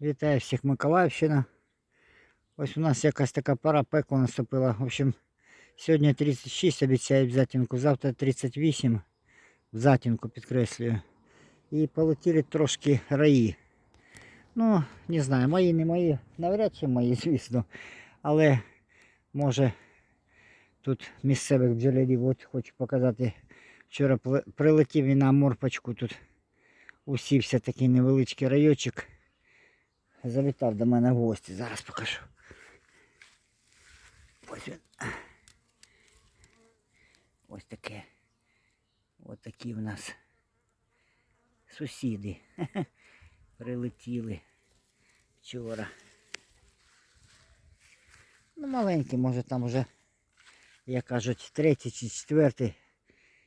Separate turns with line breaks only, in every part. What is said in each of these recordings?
Вітаю всіх Миколаївщина. Ось у нас якась така пора пекло наступила. В общем, сьогодні 36 обіцяють в затінку, завтра 38 в затінку підкреслюю. І полетіли трошки раї. Ну, не знаю, мої не мої, навряд чи мої, звісно. Але може тут місцевих бджолярів, от хочу показати. Вчора прилетів і на морпочку тут усівся такий невеличкий райочок. Завітав до мене в гості. Зараз покажу. Ось він. Ось таке. Ось такі в нас сусіди. Прилетіли вчора. Ну, маленький, може там вже, як кажуть, третій чи четвертий,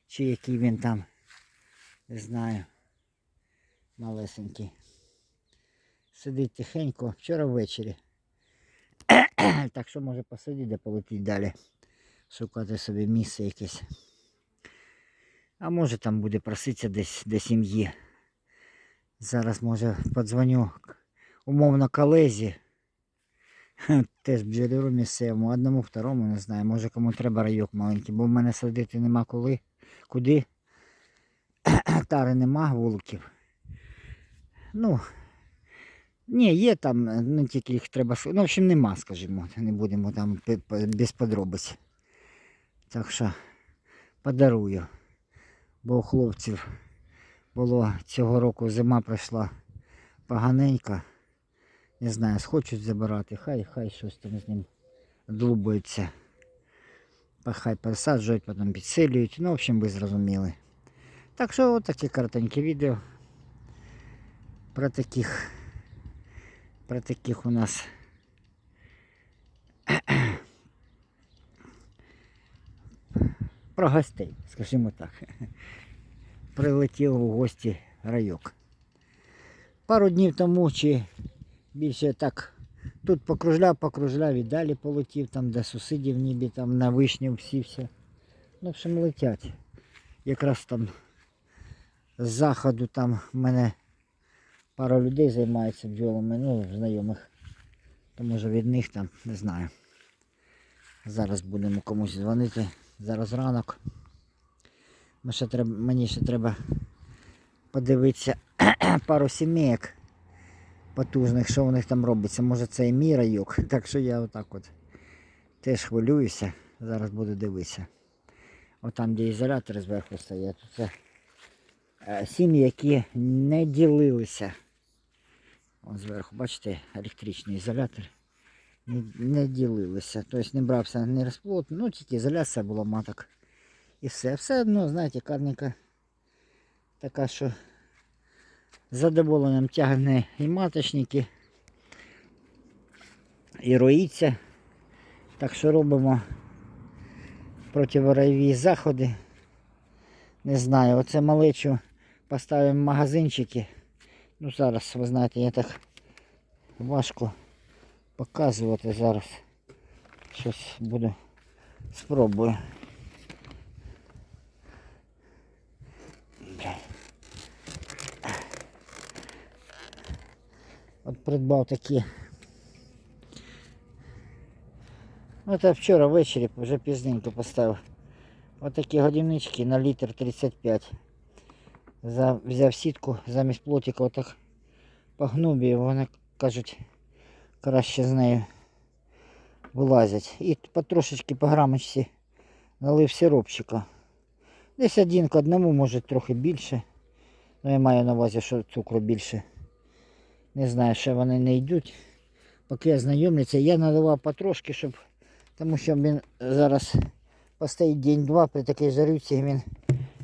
чи який він там, не знаю, малесенький сидить тихенько вчора ввечері. так що може посидіти, де полетіть далі. Шукати собі місце якесь. А може там буде проситися десь до сім'ї. Зараз може подзвоню умовно колезі. Теж бджоляру місцевому, одному, второму, не знаю. Може кому треба райок маленький, бо в мене садити нема коли. Куди? Тари нема вуликів. Ну, ні, є там, е, ну тільки їх треба. Ну, в общем, нема, скажімо. Не будемо там без подробиць. Так що подарую. Бо у хлопців було цього року зима пройшла поганенька. Не знаю, схочуть забирати, хай, хай щось там з ним длубується. Хай пересаджують, потім підсилюють. Ну, в общем, ви зрозуміли. Так що от таке коротеньке відео про таких про таких у нас про гостей, скажімо так. Прилетів у гості райок. Пару днів тому чи більше так тут покружляв, покружляв і далі полетів, там де сусідів ніби там на вишню всівся. Ну, в общем, летять. Якраз там з заходу там мене Пара людей займається бджолами, ну, знайомих. То може від них там, не знаю. Зараз будемо комусь дзвонити. Зараз ранок. Ми ще треба, мені ще треба подивитися пару сімейок потужних, що у них там робиться. Може це і мій райок. Так що я отак от теж хвилююся. Зараз буду дивитися. Отам, де ізолятори зверху стоять, це сім'ї, які не ділилися. Ось зверху, бачите, електричний ізолятор. Не, не ділилися. Тобто не брався не розплод, ну тільки ізоляція була маток. І все. Все одно, знаєте, карніка така, що задоволенням тягне і маточники, і роїться. Так що робимо противоройові заходи. Не знаю, оце малечу поставимо магазинчики. Ну зараз, ви знаєте, я так важко показувати зараз. Щось буду спробую. Бля. От придбав такі. От я вчора ввечері вже пізненько поставив. От такі годівнички на літр 35. За, взяв сітку замість плотика отак погнув і вони кажуть краще з нею вилазять. І потрошечки по грамочці налив сиропчика. Десь один к одному, може трохи більше. Ну я маю на увазі, що цукру більше. Не знаю, що вони не йдуть. Поки знайомляться, я наливав потрошки, щоб. Тому що він зараз постоїть день-два при такій жарюці, він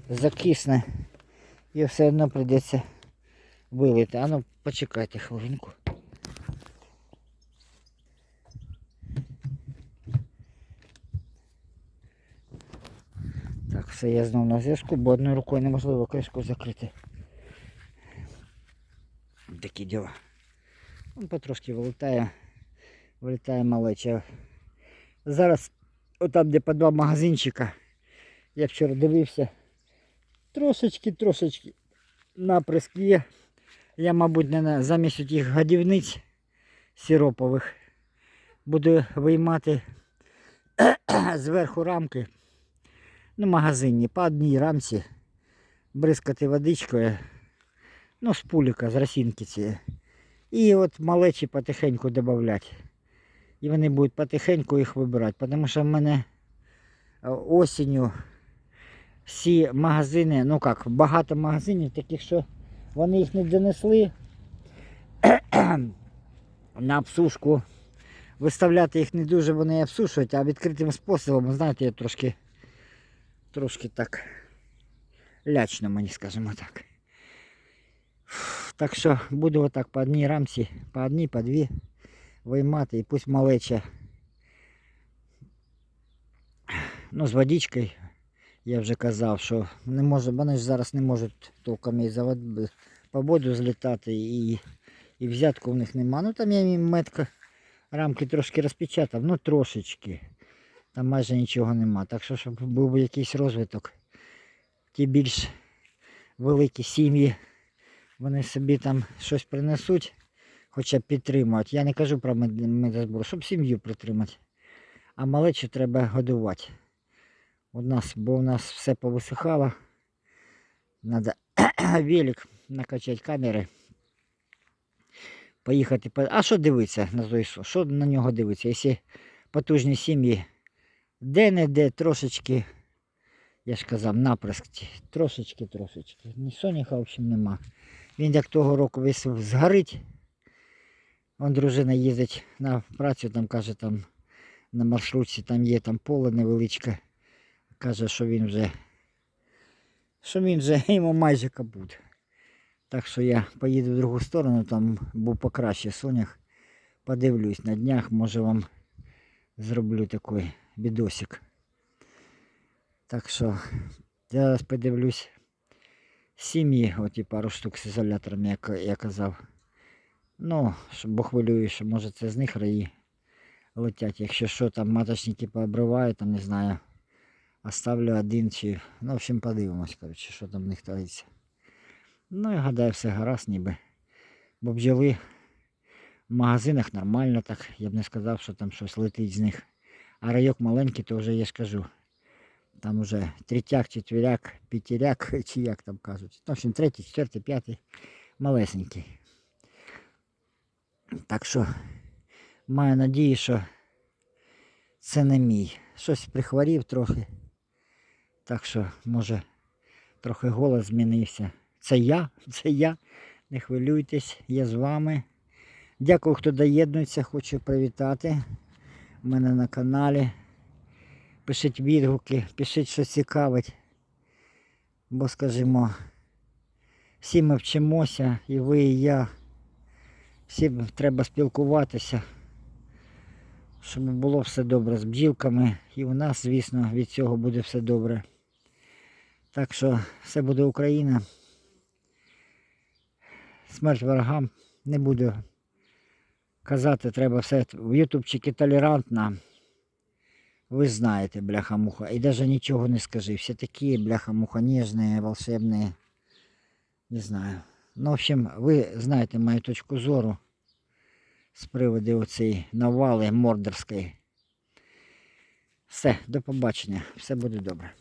закисне. І все одно прийдеться вилити. А ну почекайте хвилинку. Так, все, я знову на зв'язку, бо одною рукою неможливо кришку закрити. Такі діла. Он потрошки вилітає, вилітає малеча. Зараз отам, де по два магазинчика, я вчора дивився, трошечки, трошечки наприск є. Я, мабуть, не на- замість тих годівниць сиропових буду виймати зверху рамки. Ну, магазинні, по одній рамці, бризкати водичкою, ну, з пуліка, з росінки цієї. І от малечі потихеньку додати. І вони будуть потихеньку їх вибирати. Тому що в мене е, осінню всі магазини, ну як, багато магазинів таких, що вони їх не донесли на обсушку. Виставляти їх не дуже вони обсушують, а відкритим способом, знаєте, я трошки, трошки так лячно мені, скажімо так. Так що буду отак по одній рамці, по одній, по дві виймати і пусть малеча. Ну, з водичкою, я вже казав, що не може, вони ж зараз не можуть толком і за вод- по воду злітати і, і взятку в них нема. Ну там я їм метка рамки трошки розпечатав, ну трошечки. Там майже нічого нема. Так що, щоб був якийсь розвиток, ті більш великі сім'ї, вони собі там щось принесуть, хоча б підтримують. Я не кажу про мед- медозбор, щоб сім'ю притримати. А малечу треба годувати. У нас, бо у нас все повисихало. Надо велик накачати камери. Поїхати. А що дивитися на той? Що на нього дивитися? Якщо потужні сім'ї де-не-де трошечки, я ж казав, наприск, трошечки, трошечки. Ні соняха, в общем, нема. Він як того року весь згорить. Вон дружина їздить на працю, там каже, там на маршрутці там є там поле невеличке. Каже, що він вже, що він вже йому майже капут. Так що я поїду в другу сторону, там був покраще сонях. Подивлюсь на днях, може вам зроблю такий відосик. Так що зараз подивлюсь сім'ї, оті пару штук з ізолятором, як я казав. Ну, бо хвилюю, що може це з них раї летять. Якщо що, там маточники пообриваю, там не знаю. Оставлю один чи. Ну, в общем, подивимось, коротше, що там в них твориться. Ну і гадаю, все гаразд ніби. Бо бджоли в магазинах нормально так. Я б не сказав, що там щось летить з них. А райок маленький, то вже я ж кажу. Там уже третяк, четвіряк, п'ятіряк, чи як там кажуть. В общем, третій, четвертий, п'ятий, малесенький. Так що маю надію, що це не мій. Щось прихворів трохи. Так що, може, трохи голос змінився. Це я, це я. Не хвилюйтесь, я з вами. Дякую, хто доєднується, хочу привітати. У мене на каналі. Пишіть відгуки, пишіть, що цікавить. Бо, скажімо, всі ми вчимося, і ви, і я. Всім треба спілкуватися, щоб було все добре з бджілками. І у нас, звісно, від цього буде все добре. Так що все буде Україна. Смерть ворогам не буду казати, треба все в ютубчики толерантно. Ви знаєте, бляха-муха. І навіть нічого не скажи. Все такі бляха-муха ніжні, волшебні. Не знаю. Ну, в общем, ви знаєте мою точку зору з приводу оцієї навали мордорської. Все, до побачення. Все буде добре.